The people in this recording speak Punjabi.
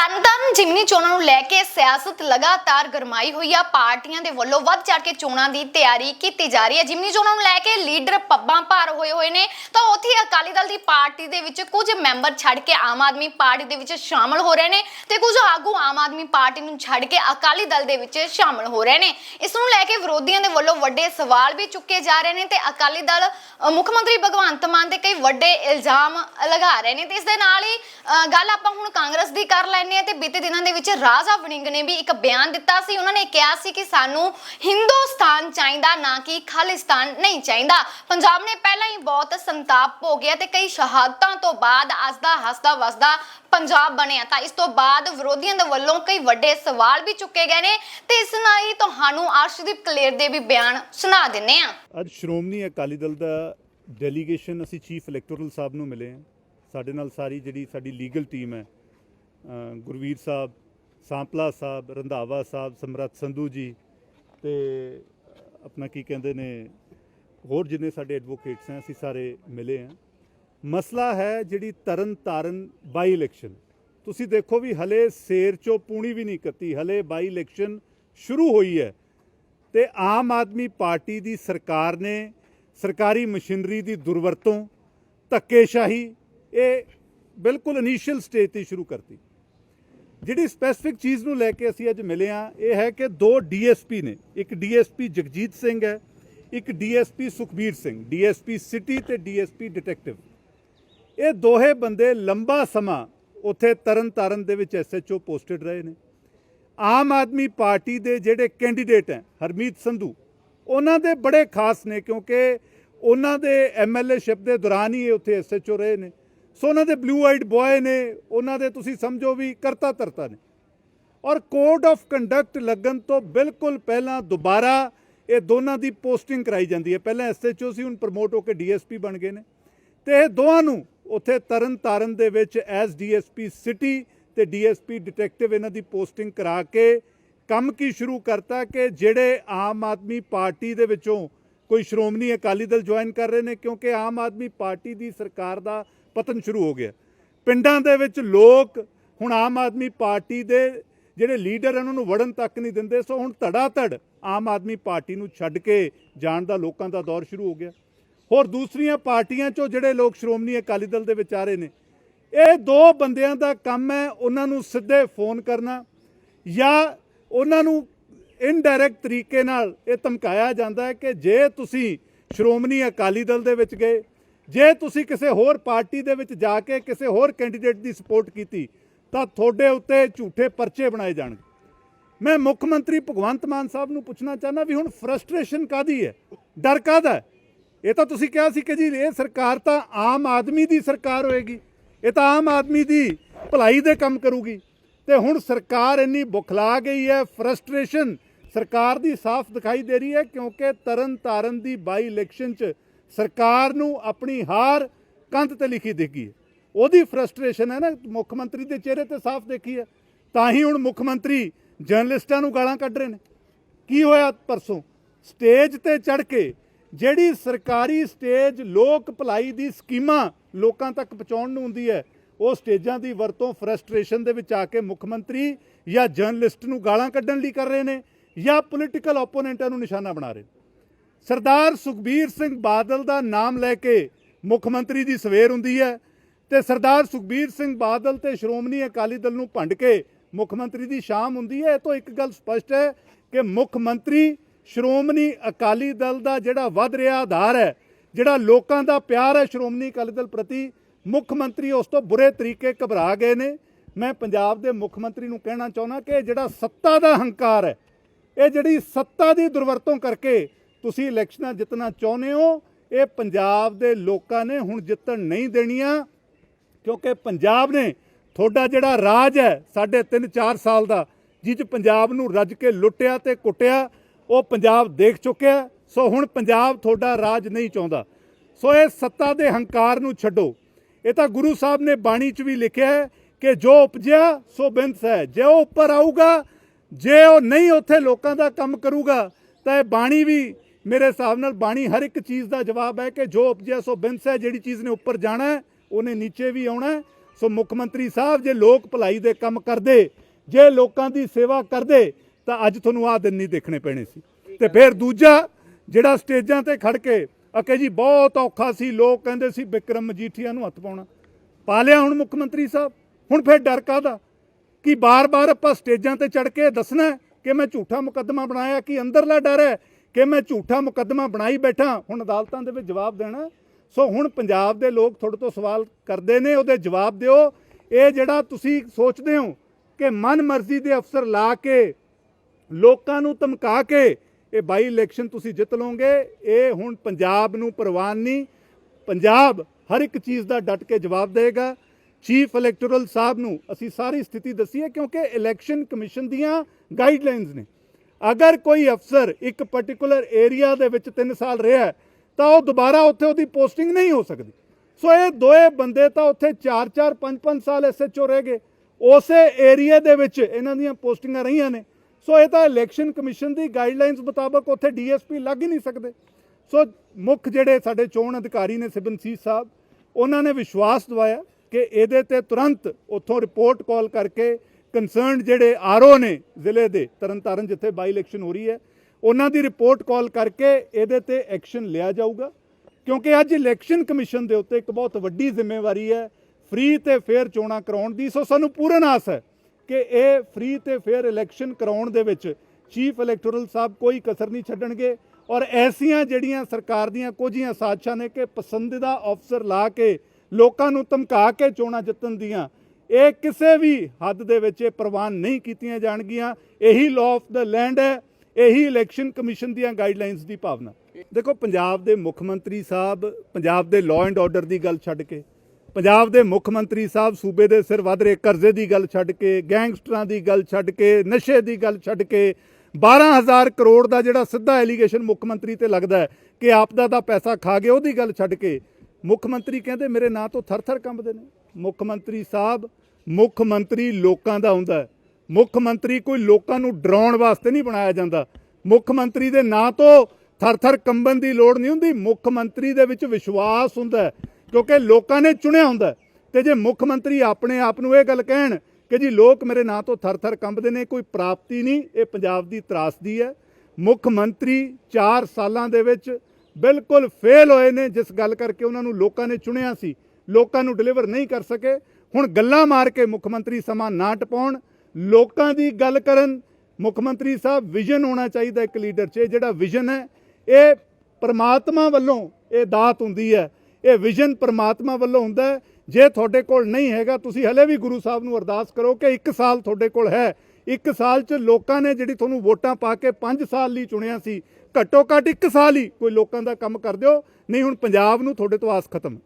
ਤਰਨਤਾਰਨ ਜਿਮਨੀ ਚੋਣਾਂ ਨੂੰ ਲੈ ਕੇ ਸਿਆਸਤ ਲਗਾਤਾਰ ਗਰਮਾਈ ਹੋਈ ਆ। ਪਾਰਟੀਆਂ ਦੇ ਵੱਲੋਂ ਵੱਧ ਚੜ ਕੇ ਚੋਣਾਂ ਦੀ ਤਿਆਰੀ ਕੀਤੀ ਜਾ ਰਹੀ ਹੈ ਜਿਮਨੀ ਚੋਣਾਂ ਨੂੰ ਲੈ ਕੇ ਲੀਡਰ ਪੱਬਾਂ ਭਾਰ ਹੋਏ ਹੋਏ ਨੇ। ਤਾਂ ਉੱਥੇ ਅਕਾਲੀ ਦਲ ਦੀ ਪਾਰਟੀ ਦੇ ਵਿੱਚ ਕੁਝ ਮੈਂਬਰ ਛੱਡ ਕੇ ਆਮ ਆਦਮੀ ਪਾਰਟੀ ਦੇ ਵਿੱਚ ਸ਼ਾਮਲ ਹੋ ਰਹੇ ਨੇ ਤੇ ਕੁਝ ਆਗੂ ਆਮ ਆਦਮੀ ਪਾਰਟੀ ਨੂੰ ਛੱਡ ਕੇ ਅਕਾਲੀ ਦਲ ਦੇ ਵਿੱਚ ਸ਼ਾਮਲ ਹੋ ਰਹੇ ਨੇ। ਇਸ ਨੂੰ ਲੈ ਕੇ ਵਿਰੋਧੀਆਂ ਦੇ ਵੱਲੋਂ ਵੱਡੇ ਸਵਾਲ ਵੀ ਚੁੱਕੇ ਜਾ ਰਹੇ ਨੇ ਤੇ ਅਕਾਲੀ ਦਲ ਮੁੱਖ ਮੰਤਰੀ ਭਗਵੰਤ ਮਾਨ ਤੇ ਕਈ ਵੱਡੇ ਇਲਜ਼ਾਮ ਲਗਾ ਰਹੇ ਨੇ। ਤੇ ਇਸ ਦੇ ਨਾਲ ਹੀ ਗੱਲ ਆਪਾਂ ਹੁਣ ਕਾਂਗਰਸ ਦੀ ਕਰ ਲੈਂਦੇ ਆ ਤੇ ਬੀਤੇ ਦਿਨਾਂ ਦੇ ਵਿੱਚ ਰਾਜਾ ਵੜਿੰਗ ਨੇ ਵੀ ਇੱਕ ਬਿਆਨ ਦਿੱਤਾ ਸੀ। ਉਹਨਾਂ ਨੇ ਕਿਹਾ ਸੀ ਕਿ ਸਾਨੂੰ ਹਿੰਦੁਸਤਾਨ ਚਾਹੀਦਾ, ਨਾ ਕਿ ਖਾਲਿਸਤਾਨ ਨਹੀਂ ਚਾਹੀਦਾ। ਪੰਜਾਬ ਨੇ ਪਹਿਲਾਂ ਹੀ ਬਹੁਤ ਸੰਤਾਪ ਭੋਗਿਆ ਤੇ ਕਈ ਸ਼ਹਾਦਤਾਂ ਤੋਂ ਬਾਅਦ ਅੱਜ ਦਾ ਹੱਸਦਾ ਵਸਦਾ ਪੰਜਾਬ ਬਣਿਆ। ਤਾਂ ਇਸ ਤੋਂ ਬਾਅਦ ਵਿਰੋਧੀਆਂ ਦੇ ਵੱਲੋਂ ਕਈ ਵੱਡੇ ਸਵਾਲ ਵੀ ਚੁੱਕੇ ਗਏ ਨੇ ਤੇ ਇਸ ਨਾਲ ਹੀ ਤੁਹਾਨੂੰ ਅਰਸ਼ਦੀਪ ਕਲੇਰ ਦੇ ਵੀ ਬਿਆਨ ਸੁਣਾ ਦਿੰਨੇ ਆ ਅੱਜ ਸ਼੍ਰੋਮਣੀ ਅਕਾਲੀ ਦਲ ਦਾ ਡੈਲੀਗੇਸ਼ਨ ਅਸੀਂ ਚੀਫ ਇਲੈਕਟੋਰਲ ਸਾਹਿਬ ਨੂੰ ਮਿਲੇ ਹਾਂ। ਸਾਡੇ ਨਾਲ ਸਾਰੀ ਜਿਹੜੀ ਸਾਡੀ ਲੀਗਲ ਟੀਮ ਹੈ ਗੁਰਵੀਰ ਸਾਹਿਬ, ਸਾਂਪਲਾ ਸਾਹਿਬ, ਰੰਧਾਵਾ ਸਾਹਿਬ, ਸਮਰੱਥ ਸੰਧੂ ਜੀ ਤੇ ਆਪਣਾ ਕੀ ਕਹਿੰਦੇ ਨੇ, ਹੋਰ ਜਿੰਨੇ ਸਾਡੇ ਐਡਵੋਕੇਟਸ ਹੈ, ਅਸੀਂ ਸਾਰੇ ਮਿਲੇ ਹਾਂ। ਮਸਲਾ ਹੈ ਜਿਹੜੀ ਤਰਨ ਤਾਰਨ ਬਾਈ ਇਲੈਕਸ਼ਨ ਤੁਸੀਂ ਦੇਖੋ ਵੀ ਹਲੇ ਸੇਰ ਚੋਂ ਪੂਣੀ ਵੀ ਨਹੀਂ ਕੱਤੀ, ਹਲੇ ਬਾਈ ਇਲੈਕਸ਼ਨ ਸ਼ੁਰੂ ਹੋਈ ਹੈ। ਤੇ ਆਮ ਆਦਮੀ ਪਾਰਟੀ ਦੀ ਸਰਕਾਰ ਨੇ ਸਰਕਾਰੀ ਮਸ਼ੀਨਰੀ ਦੀ ਦੁਰਵਰਤੋਂ, ਧੱਕੇਸ਼ਾਹੀ, ਇਹ ਬਿਲਕੁਲ ਇਨੀਸ਼ੀਅਲ ਸਟੇਜ ਤੇ ਸ਼ੁਰੂ ਕਰਤੀ। ਜਿਹੜੀ ਸਪੈਸੀਫਿਕ ਚੀਜ਼ ਨੂੰ ਲੈ ਕੇ ਅਸੀਂ ਅੱਜ ਮਿਲੇ ਆ ਇਹ ਹੈ ਕਿ ਦੋ ਡੀਐਸਪੀ ਨੇ। ਇੱਕ ਡੀਐਸਪੀ ਜਗਜੀਤ ਸਿੰਘ ਹੈ, ਇੱਕ DSP Sukhbir Singh DSP city ਤੇ ਡੀਐਸਪੀ ਡਿਟੈਕਟਿਵ। ਇਹ ਦੋਹੇ ਬੰਦੇ ਲੰਬਾ ਸਮਾਂ ਉੱਥੇ ਤਰਨ ਤਾਰਨ ਦੇ ਵਿੱਚ ਐਸਐਚਓ ਪੋਸਟਡ ਰਹੇ ਨੇ। ਆਮ ਆਦਮੀ ਪਾਰਟੀ ਦੇ ਜਿਹੜੇ ਕੈਂਡੀਡੇਟ ਹੈ, ਹਰਮੀਤ ਸੰਧੂ, ਉਹਨਾਂ ਦੇ ਬੜੇ ਖਾਸ ਨੇ ਕਿਉਂਕਿ ਉਹਨਾਂ ਦੇ ਐਮਐਲਏ ਦੇ ਦੌਰਾਨ ਹੀ ਇਹ ਉੱਥੇ ਐਸਐਚਓ ਰਹੇ ਨੇ। ਸੋ ਉਹਨਾਂ ਦੇ ਬਲੂ ਆਈਡ ਬॉय ਨੇ, ਉਹਨਾਂ ਦੇ ਤੁਸੀਂ ਸਮਝੋ ਵੀ ਕਰਤਾ ਧਰਤਾ ਨੇ। ਔਰ ਕੋਡ ਆਫ ਕੰਡਕਟ ਲੱਗਣ ਤੋਂ ਬਿਲਕੁਲ ਪਹਿਲਾਂ ਦੁਬਾਰਾ ਇਹ ਦੋਨਾਂ ਦੀ ਪੋਸਟਿੰਗ ਕਰਾਈ ਜਾਂਦੀ ਹੈ। ਪਹਿਲਾਂ ਐਸਐਚਓ ਸੀ, ਹੁਣ ਪ੍ਰਮੋਟ ਹੋ ਕੇ ਡੀਐਸਪੀ ਬਣ ਗਏ ਨੇ। ਤੇ ਇਹ ਦੋਵਾਂ ਨੂੰ ਉੱਥੇ ਤਰਨ ਤਾਰਨ ਦੇ ਵਿੱਚ ਐਸ ਡੀਐਸਪੀ ਸਿਟੀ ਤੇ ਡੀਐਸਪੀ ਡਿਟੈਕਟਿਵ ਇਹਨਾਂ ਦੀ ਪੋਸਟਿੰਗ ਕਰਾ ਕੇ ਕੰਮ ਕੀ ਸ਼ੁਰੂ ਕਰਤਾ ਕਿ ਜਿਹੜੇ ਆਮ ਆਦਮੀ ਪਾਰਟੀ ਦੇ ਵਿੱਚੋਂ ਕੋਈ ਸ਼੍ਰੋਮਣੀ ਅਕਾਲੀ ਦਲ ਜੁਆਇਨ ਕਰ ਰਹੇ ਨੇ, ਕਿਉਂਕਿ ਆਮ ਆਦਮੀ ਪਾਰਟੀ ਦੀ ਸਰਕਾਰ ਦਾ ਪਤਨ ਸ਼ੁਰੂ ਹੋ ਗਿਆ। ਪਿੰਡਾਂ ਦੇ ਵਿੱਚ ਲੋਕ ਹੁਣ ਆਮ ਆਦਮੀ ਪਾਰਟੀ ਦੇ ਜਿਹੜੇ ਲੀਡਰ ਉਹਨਾਂ ਨੂੰ ਵੜਨ ਤੱਕ ਨਹੀਂ ਦਿੰਦੇ। ਸੋ ਹੁਣ ਧੜਾ ਧੜ ਆਮ ਆਦਮੀ ਪਾਰਟੀ ਨੂੰ ਛੱਡ ਕੇ ਜਾਣ ਦਾ ਲੋਕਾਂ ਦਾ ਦੌਰ ਸ਼ੁਰੂ ਹੋ ਗਿਆ। ਹੋਰ ਦੂਸਰੀਆਂ ਪਾਰਟੀਆਂ ਚੋਂ ਜਿਹੜੇ ਲੋਕ ਸ਼੍ਰੋਮਣੀ ਅਕਾਲੀ ਦਲ ਦੇ ਵਿੱਚ ਆ ਰਹੇ ਨੇ, ਇਹ ਦੋ ਬੰਦਿਆਂ ਦਾ ਕੰਮ ਹੈ, ਉਹਨਾਂ ਨੂੰ ਸਿੱਧੇ ਫੋਨ ਕਰਨਾ ਜਾਂ ਉਹਨਾਂ ਨੂੰ ਇਨਡਾਇਰੈਕਟ ਤਰੀਕੇ ਨਾਲ ਇਹ ਧਮਕਾਇਆ ਜਾਂਦਾ ਹੈ ਕਿ ਜੇ ਤੁਸੀਂ ਸ਼੍ਰੋਮਣੀ ਅਕਾਲੀ ਦਲ ਦੇ ਵਿੱਚ ਗਏ ਜੇ ਤੁਸੀਂ ਕਿਸੇ ਹੋਰ ਪਾਰਟੀ ਦੇ ਵਿੱਚ ਜਾ ਕੇ ਕਿਸੇ ਹੋਰ ਕੈਂਡੀਡੇਟ ਦੀ ਸਪੋਰਟ ਕੀਤੀ, ਤਾਂ ਤੁਹਾਡੇ ਉੱਤੇ ਝੂਠੇ ਪਰਚੇ ਬਣਾਏ ਜਾਣਗੇ। ਮੈਂ ਮੁੱਖ ਮੰਤਰੀ ਭਗਵੰਤ ਮਾਨ ਸਾਹਿਬ ਨੂੰ ਪੁੱਛਣਾ ਚਾਹੁੰਦਾ ਵੀ ਹੁਣ ਫਰਸਟ੍ਰੇਸ਼ਨ ਕਾਦੀ ਹੈ? ਡਰ ਕਾਹਦਾ ਇਹ ਤਾਂ ਤੁਸੀਂ ਕਿਹਾ ਸੀ ਕਿ ਜੀ, ਇਹ ਸਰਕਾਰ ਤਾਂ ਆਮ ਆਦਮੀ ਦੀ ਸਰਕਾਰ ਹੋਏਗੀ। ਇਹ ਤਾਂ ਆਮ ਆਦਮੀ ਦੀ ਭਲਾਈ ਦੇ ਕੰਮ ਕਰੂਗੀ। ਤੇ ਹੁਣ ਸਰਕਾਰ ਇੰਨੀ ਬੁਖਲਾ ਗਈ ਹੈ, ਫਰਸਟ੍ਰੇਸ਼ਨ ਸਰਕਾਰ ਦੀ ਸਾਫ਼ ਦਿਖਾਈ ਦੇ ਰਹੀ ਹੈ ਕਿਉਂਕਿ ਤਰਨ ਤਾਰਨ ਦੀ ਬਾਈ ਇਲੈਕਸ਼ਨ 'ਚ ਸਰਕਾਰ ਨੂੰ ਆਪਣੀ ਹਾਰ ਕੰਧ ਤੇ ਲਿਖੀ ਦੇਖੀ ਹੈ। ਉਹਦੀ ਫਰਸਟ੍ਰੇਸ਼ਨ ਹੈ ਨਾ, ਮੁੱਖ ਮੰਤਰੀ ਦੇ ਚਿਹਰੇ ਤੇ ਸਾਫ਼ ਦੇਖੀ ਹੈ। ਤਾਂ ਹੀ ਹੁਣ ਮੁੱਖ ਮੰਤਰੀ ਜਰਨਲਿਸਟਾਂ ਨੂੰ ਗਾਲਾਂ ਕੱਢ ਰਹੇ ਨੇ। ਕੀ ਹੋਇਆ ਪਰਸੋਂ? ਸਟੇਜ ਤੇ ਚੜ ਕੇ ਜਿਹੜੀ ਸਰਕਾਰੀ ਸਟੇਜ ਲੋਕ ਭਲਾਈ ਦੀ ਸਕੀਮਾਂ ਲੋਕਾਂ ਤੱਕ ਪਹੁੰਚਾਉਣ ਨੂੰ ਹੁੰਦੀ ਹੈ, ਉਹ ਸਟੇਜਾਂ ਦੀ ਵਰਤੋਂ ਫਰਸਟ੍ਰੇਸ਼ਨ ਦੇ ਵਿੱਚ ਆ ਕੇ ਮੁੱਖ ਮੰਤਰੀ ਜਾਂ ਜਰਨਲਿਸਟ ਨੂੰ ਗਾਲਾਂ ਕੱਢਣ ਲਈ ਕਰ ਰਹੇ ਨੇ ਜਾਂ ਪੋਲੀਟੀਕਲ ਓਪੋਨੈਂਟਾਂ ਨੂੰ ਨਿਸ਼ਾਨਾ ਬਣਾ ਰਹੇ ਨੇ। ਸਰਦਾਰ ਸੁਖਬੀਰ ਸਿੰਘ ਬਾਦਲ ਦਾ ਨਾਮ ਲੈ ਕੇ ਮੁੱਖ ਮੰਤਰੀ ਦੀ ਸਵੇਰ ਹੁੰਦੀ ਹੈ ਤੇ ਸਰਦਾਰ ਸੁਖਬੀਰ ਸਿੰਘ ਬਾਦਲ ਤੇ ਸ਼੍ਰੋਮਣੀ ਅਕਾਲੀ ਦਲ ਨੂੰ ਭੰਡ ਕੇ ਮੁੱਖ ਮੰਤਰੀ ਦੀ ਸ਼ਾਮ ਹੁੰਦੀ ਹੈ। ਇਹ ਤੋਂ ਇੱਕ ਗੱਲ ਸਪਸ਼ਟ ਹੈ ਕਿ ਮੁੱਖ ਮੰਤਰੀ ਸ਼੍ਰੋਮਣੀ ਅਕਾਲੀ ਦਲ ਦਾ ਜਿਹੜਾ ਵੱਧ ਰਿਹਾ ਆਧਾਰ ਹੈ, ਜਿਹੜਾ ਲੋਕਾਂ ਦਾ ਪਿਆਰ ਹੈ ਸ਼੍ਰੋਮਣੀ ਅਕਾਲੀ ਦਲ ਪ੍ਰਤੀ, ਮੁੱਖ ਮੰਤਰੀ ਉਸ ਤੋਂ ਬੁਰੇ ਤਰੀਕੇ ਘਬਰਾ ਗਏ ਨੇ। ਮੈਂ ਪੰਜਾਬ ਦੇ ਮੁੱਖ ਮੰਤਰੀ ਨੂੰ ਕਹਿਣਾ ਚਾਹੁੰਦਾ ਕਿ ਜਿਹੜਾ ਸੱਤਾ ਦਾ ਹੰਕਾਰ ਹੈ, ਇਹ ਜਿਹੜੀ ਸੱਤਾ ਦੀ ਦੁਰਵਰਤੋਂ ਕਰਕੇ ਤੁਸੀਂ ਇਲੈਕਸ਼ਨਾਂ ਜਿੱਤਣਾ ਚਾਹੁੰਦੇ ਹੋ, ਇਹ ਪੰਜਾਬ ਦੇ ਲੋਕਾਂ ਨੇ ਹੁਣ ਜਿੱਤਣ ਨਹੀਂ ਦੇਣੀਆਂ, ਕਿਉਂਕਿ ਪੰਜਾਬ ਨੇ ਤੁਹਾਡਾ ਜਿਹੜਾ ਰਾਜ ਹੈ ਸਾਡੇ 3-4 ਸਾਲ ਦਾ ਜਿਸ 'ਚ ਪੰਜਾਬ ਨੂੰ ਰੱਜ ਕੇ ਲੁੱਟਿਆ ਤੇ ਕੁੱਟਿਆ, ਉਹ ਪੰਜਾਬ ਦੇਖ ਚੁੱਕਿਆ, ਸੋ ਹੁਣ ਪੰਜਾਬ ਤੁਹਾਡਾ ਰਾਜ ਨਹੀਂ ਚਾਹੁੰਦਾ। ਸੋ ਇਹ ਸੱਤਾ ਦੇ ਹੰਕਾਰ ਨੂੰ ਛੱਡੋ। ਇਹ ਤਾਂ ਗੁਰੂ ਸਾਹਿਬ ਨੇ ਬਾਣੀ 'ਚ ਵੀ ਲਿਖਿਆ ਹੈ ਕਿ ਜੋ ਉਪਜਿਆ, ਸੋ ਬਿੰਸ ਹੈ। ਜੇ ਉਹ ਉੱਪਰ ਆਊਗਾ, ਜੇ ਉਹ ਨਹੀਂ, ਉੱਥੇ ਲੋਕਾਂ ਦਾ ਕੰਮ ਕਰੂਗਾ, ਤਾਂ ਇਹ ਬਾਣੀ ਵੀ ਮੇਰੇ ਹਿਸਾਬ ਨਾਲ ਬਾਣੀ ਹਰ ਇੱਕ ਚੀਜ਼ ਦਾ ਜਵਾਬ ਹੈ ਕਿ ਜੋ ਉਪਜਿਆ ਸੋ ਬਿੰਸ ਹੈ, ਜਿਹੜੀ ਚੀਜ਼ ਨੇ ਉੱਪਰ ਜਾਣਾ ਉਹਨੇ ਨੀਚੇ ਵੀ ਆਉਣਾ ਸੋ ਮੁੱਖ ਮੰਤਰੀ ਸਾਹਿਬ, ਜੇ ਲੋਕ ਭਲਾਈ ਦੇ ਕੰਮ ਕਰਦੇ, ਜੇ ਲੋਕਾਂ ਦੀ ਸੇਵਾ ਕਰਦੇ, ਤਾਂ ਅੱਜ ਤੁਹਾਨੂੰ ਆਹ ਦਿਨ ਨਹੀਂ ਦੇਖਣੇ ਪੈਣੇ ਸੀ। ਤੇ ਫਿਰ ਦੂਜਾ, ਜਿਹੜਾ ਸਟੇਜਾਂ ਤੇ ਖੜ ਕੇ ਅਕੇ ਜੀ ਬਹੁਤ ਔਖਾ ਸੀ, ਲੋਕ ਕਹਿੰਦੇ ਸੀ ਵਿਕਰਮ ਮਜੀਠੀਆ ਨੂੰ ਹੱਥ ਪਾਉਣਾ। ਪਾ ਲਿਆ ਹੁਣ ਮੁੱਖ ਮੰਤਰੀ ਸਾਹਿਬ। ਹੁਣ ਫਿਰ ਡਰ ਕਾਹਦਾ? ਕਿ ਬਾਰ-ਬਾਰ ਆਪਾਂ ਸਟੇਜਾਂ ਤੇ ਚੜ ਕੇ ਦੱਸਣਾ ਕਿ ਮੈਂ ਝੂਠਾ ਮੁਕੱਦਮਾ ਬਣਾਇਆ, ਕਿ ਅੰਦਰਲਾ ਡਰ ਹੈ ਕਿ ਮੈਂ ਝੂਠਾ ਮੁਕੱਦਮਾ ਬਣਾਈ ਬੈਠਾ, ਹੁਣ ਅਦਾਲਤਾਂ ਦੇ ਵਿੱਚ ਜਵਾਬ ਦੇਣਾ। ਸੋ ਹੁਣ ਪੰਜਾਬ ਦੇ ਲੋਕ ਤੁਹਾਡੇ ਤੋਂ ਸਵਾਲ ਕਰਦੇ ਨੇ, ਉਹਦੇ ਜਵਾਬ ਦਿਓ। ਇਹ ਜਿਹੜਾ ਤੁਸੀਂ ਸੋਚਦੇ ਹੋ ਕਿ ਮਨ ਮਰਜ਼ੀ ਦੇ ਅਫਸਰ ਲਾ ਕੇ, ਲੋਕਾਂ ਨੂੰ ਧਮਕਾ ਕੇ, ਇਹ ਬਾਈ ਇਲੈਕਸ਼ਨ ਤੁਸੀਂ ਜਿੱਤ ਲਓਗੇ। ਇਹ ਹੁਣ ਪੰਜਾਬ ਨੂੰ ਪ੍ਰਵਾਨ ਨਹੀਂ। ਪੰਜਾਬ ਹਰ ਇੱਕ ਚੀਜ਼ ਦਾ ਡਟ ਕੇ ਜਵਾਬ ਦੇਗਾ। ਚੀਫ ਇਲੈਕਟੋਰਲ ਸਾਹਿਬ ਨੂੰ ਅਸੀਂ ਸਾਰੀ ਸਥਿਤੀ ਦੱਸੀ ਹੈ ਕਿਉਂਕਿ ਇਲੈਕਸ਼ਨ ਕਮਿਸ਼ਨ ਦੀਆਂ ਗਾਈਡਲਾਈਨਸ ਨੇ। ਅਗਰ ਕੋਈ ਅਫਸਰ ਇੱਕ ਪਾਰਟਿਕੂਲਰ ਏਰੀਆ ਦੇ ਵਿੱਚ 3 ਸਾਲ ਰਿਹਾ ਤਾਂ ਉਹ ਦੁਬਾਰਾ ਉੱਥੇ ਉਹਦੀ ਪੋਸਟਿੰਗ ਨਹੀਂ ਹੋ ਸਕਦੀ। ਸੋ ਇਹ ਦੋਏ ਬੰਦੇ ਤਾਂ ਉੱਥੇ 4-4 5-5 ਸਾਲ ਐਸਐਚਓ ਰਹਿ ਗਏ। ਉਸੇ ਏਰੀਆ ਦੇ ਵਿੱਚ ਇਹਨਾਂ ਦੀਆਂ ਪੋਸਟਿੰਗਾਂ ਰਹੀਆਂ ਨੇ। ਸੋ ਇਹ ਤਾਂ ਇਲੈਕਸ਼ਨ ਕਮਿਸ਼ਨ ਦੀ ਗਾਈਡਲਾਈਨਸ ਮੁਤਾਬਕ ਉੱਥੇ ਡੀਐਸਪੀ ਲੱਗ ਹੀ ਨਹੀਂ ਸਕਦੇ। ਸੋ ਮੁੱਖ ਜਿਹੜੇ ਸਾਡੇ ਚੋਣ ਅਧਿਕਾਰੀ ਨੇ ਸਿਬਨਸੀਰ ਸਾਹਿਬ, ਉਹਨਾਂ ਨੇ ਵਿਸ਼ਵਾਸ ਦਿਵਾਇਆ ਕਿ ਇਹਦੇ ਤੇ ਤੁਰੰਤ ਉੱਥੋਂ ਰਿਪੋਰਟ ਕਾਲ ਕਰਕੇ ਕੰਸਰਨਡ ਜਿਹੜੇ ਆਰਓ ਨੇ ਜ਼ਿਲ੍ਹੇ ਦੇ, ਤਰਨਤਾਰਨ ਜਿੱਥੇ ਬਾਈ ਇਲੈਕਸ਼ਨ ਹੋ ਰਹੀ ਹੈ, ਉਹਨਾਂ ਦੀ ਰਿਪੋਰਟ ਕਾਲ ਕਰਕੇ ਇਹਦੇ ਤੇ ਐਕਸ਼ਨ ਲਿਆ ਜਾਊਗਾ। ਕਿਉਂਕਿ ਅੱਜ ਇਲੈਕਸ਼ਨ ਕਮਿਸ਼ਨ ਦੇ ਉੱਤੇ ਇੱਕ ਬਹੁਤ ਵੱਡੀ ਜ਼ਿੰਮੇਵਾਰੀ ਹੈ ਫ੍ਰੀ ਤੇ ਫੇਅਰ ਚੋਣਾਂ ਕਰਾਉਣ ਦੀ। ਸੋ ਸਾਨੂੰ ਪੂਰਨ ਆਸ ਹੈ ਕਿ ਇਹ ਫ੍ਰੀ ਤੇ ਫੇਅਰ ਇਲੈਕਸ਼ਨ ਕਰਾਉਣ ਦੇ ਵਿੱਚ ਚੀਫ ਇਲੈਕਟੋਰਲ ਸਾਹਿਬ ਕੋਈ ਕਸਰ ਨਹੀਂ ਛੱਡਣਗੇ ਔਰ ਐਸੀਆਂ ਜਿਹੜੀਆਂ ਸਰਕਾਰ ਦੀਆਂ ਕੁਝੀਆਂ ਸਾਜ਼ਿਸ਼ਾਂ ਨੇ ਕਿ ਪਸੰਦੀਦਾ ਅਫਸਰ ਲਾ ਕੇ ਲੋਕਾਂ ਨੂੰ ਧਮਕਾ ਕੇ ਚੋਣਾਂ ਜਿੱਤਣ ਦੀਆਂ ਇਹ ਕਿਸੇ ਵੀ ਹੱਦ ਦੇ ਵਿੱਚ ਇਹ ਪ੍ਰਵਾਨ ਨਹੀਂ ਕੀਤੀਆਂ ਜਾਣਗੀਆਂ। ਇਹੀ ਲਾਅ ਆਫ ਦਾ ਲੈਂਡ ਹੈ, ਇਹੀ ਇਲੈਕਸ਼ਨ ਕਮਿਸ਼ਨ ਦੀਆਂ ਗਾਈਡਲਾਈਨਸ ਦੀ ਭਾਵਨਾ। ਦੇਖੋ, ਪੰਜਾਬ ਦੇ ਮੁੱਖ ਮੰਤਰੀ ਸਾਹਿਬ, ਪੰਜਾਬ ਦੇ ਲਾਅ ਐਂਡ ਆਰਡਰ ਦੀ ਗੱਲ ਛੱਡ ਕੇ, ਪੰਜਾਬ ਦੇ ਮੁੱਖ ਮੰਤਰੀ ਸਾਹਿਬ ਸੂਬੇ ਦੇ ਸਿਰ ਵੱਧ ਰਹੇ ਕਰਜ਼ੇ ਦੀ ਗੱਲ ਛੱਡ ਕੇ, ਗੈਂਗਸਟਰਾਂ ਦੀ ਗੱਲ ਛੱਡ ਕੇ, ਨਸ਼ੇ ਦੀ ਗੱਲ ਛੱਡ ਕੇ 12000 ਕਰੋੜ ਦਾ ਜਿਹੜਾ ਸਿੱਧਾ ਐਲੀਗੇਸ਼ਨ ਮੁੱਖ ਮੰਤਰੀ ਤੇ ਲੱਗਦਾ ਕਿ ਆਪ ਦਾ ਤਾਂ ਪੈਸਾ ਖਾ ਗਏ ਉਹਦੀ ਗੱਲ ਛੱਡ ਕੇ, ਮੁੱਖ ਮੰਤਰੀ ਕਹਿੰਦੇ ਮੇਰੇ ਨਾਂ ਤੋਂ ਥਰ-ਥਰ ਕੰਬਦੇ ਨੇ। ਮੁੱਖ ਮੰਤਰੀ ਸਾਹਿਬ ਮੁੱਖ ਮੰਤਰੀ ਲੋਕਾਂ ਦਾ ਹੁੰਦਾ ਮੁੱਖ ਮੰਤਰੀ ਕੋਈ ਲੋਕਾਂ ਨੂੰ ਡਰਾਉਣ ਵਾਸਤੇ ਨਹੀਂ ਬਣਾਇਆ ਜਾਂਦਾ। ਮੁੱਖ ਮੰਤਰੀ ਦੇ ਨਾਂ ਤੋਂ ਥਰ-ਥਰ ਕੰਬਣ ਦੀ ਲੋੜ ਨਹੀਂ ਹੁੰਦੀ। ਮੁੱਖ ਮੰਤਰੀ ਦੇ ਵਿੱਚ ਵਿਸ਼ਵਾਸ ਹੁੰਦਾ ਕਿਉਂਕਿ ਲੋਕਾਂ ਨੇ ਚੁਣਿਆ ਹੁੰਦਾ ਹੈ। ਤੇ ਜੇ ਮੁੱਖ ਮੰਤਰੀ ਆਪਣੇ ਆਪ ਨੂੰ ਇਹ ਗੱਲ ਕਹਿਣ ਕਿ ਜੀ ਲੋਕ ਮੇਰੇ ਨਾਂ ਤੋਂ ਥਰ-ਥਰ ਕੰਬਦੇ ਨੇ, ਕੋਈ ਪ੍ਰਾਪਤੀ ਨਹੀਂ, ਇਹ ਪੰਜਾਬ ਦੀ ਤਰਾਸਦੀ ਹੈ। ਮੁੱਖ ਮੰਤਰੀ 4 ਸਾਲਾਂ ਦੇ ਵਿੱਚ ਬਿਲਕੁਲ ਫੇਲ ਹੋਏ ਨੇ, ਜਿਸ ਗੱਲ ਕਰਕੇ ਉਹਨਾਂ ਨੂੰ ਲੋਕਾਂ ਨੇ ਚੁਣਿਆ ਸੀ। ਲੋਕਾਂ ਨੂੰ ਡਿਲੀਵਰ ਨਹੀਂ ਕਰ ਸਕੇ। ਹੁਣ ਗੱਲਾਂ ਮਾਰ ਕੇ ਮੁੱਖ ਮੰਤਰੀ ਸਮਾਂ ਨਾ ਟਪਾਉਣ, ਲੋਕਾਂ ਦੀ ਗੱਲ ਕਰਨ, ਮੁੱਖ ਮੰਤਰੀ ਸਾਹਿਬ ਵਿਜ਼ਨ ਹੋਣਾ ਚਾਹੀਦਾ ਇੱਕ ਲੀਡਰ 'ਚ, ਇਹ ਜਿਹੜਾ ਵਿਜ਼ਨ ਹੈ, ਇਹ ਪਰਮਾਤਮਾ ਵੱਲੋਂ ਇਹ ਦਾਤ ਹੁੰਦੀ ਹੈ। ਇਹ ਵਿਜ਼ਨ ਪਰਮਾਤਮਾ ਵੱਲੋਂ ਹੁੰਦਾ ਜੇ ਤੁਹਾਡੇ ਕੋਲ ਨਹੀਂ ਹੈਗਾ, ਤੁਸੀਂ ਹਲੇ ਵੀ ਗੁਰੂ ਸਾਹਿਬ ਨੂੰ ਅਰਦਾਸ ਕਰੋ ਕਿ ਇੱਕ ਸਾਲ ਤੁਹਾਡੇ ਕੋਲ ਹੈ। ਇੱਕ ਸਾਲ 'ਚ ਲੋਕਾਂ ਨੇ ਜਿਹੜੀ ਤੁਹਾਨੂੰ ਵੋਟਾਂ ਪਾ ਕੇ 5 ਸਾਲ ਲਈ ਚੁਣਿਆ ਸੀ, ਘੱਟੋ ਘੱਟ ਇੱਕ ਸਾਲ ਹੀ ਕੋਈ ਲੋਕਾਂ ਦਾ ਕੰਮ ਕਰ ਦਿਓ, ਨਹੀਂ ਹੁਣ ਪੰਜਾਬ ਨੂੰ ਤੁਹਾਡੇ ਤੋਂ ਆਸ ਖਤਮ।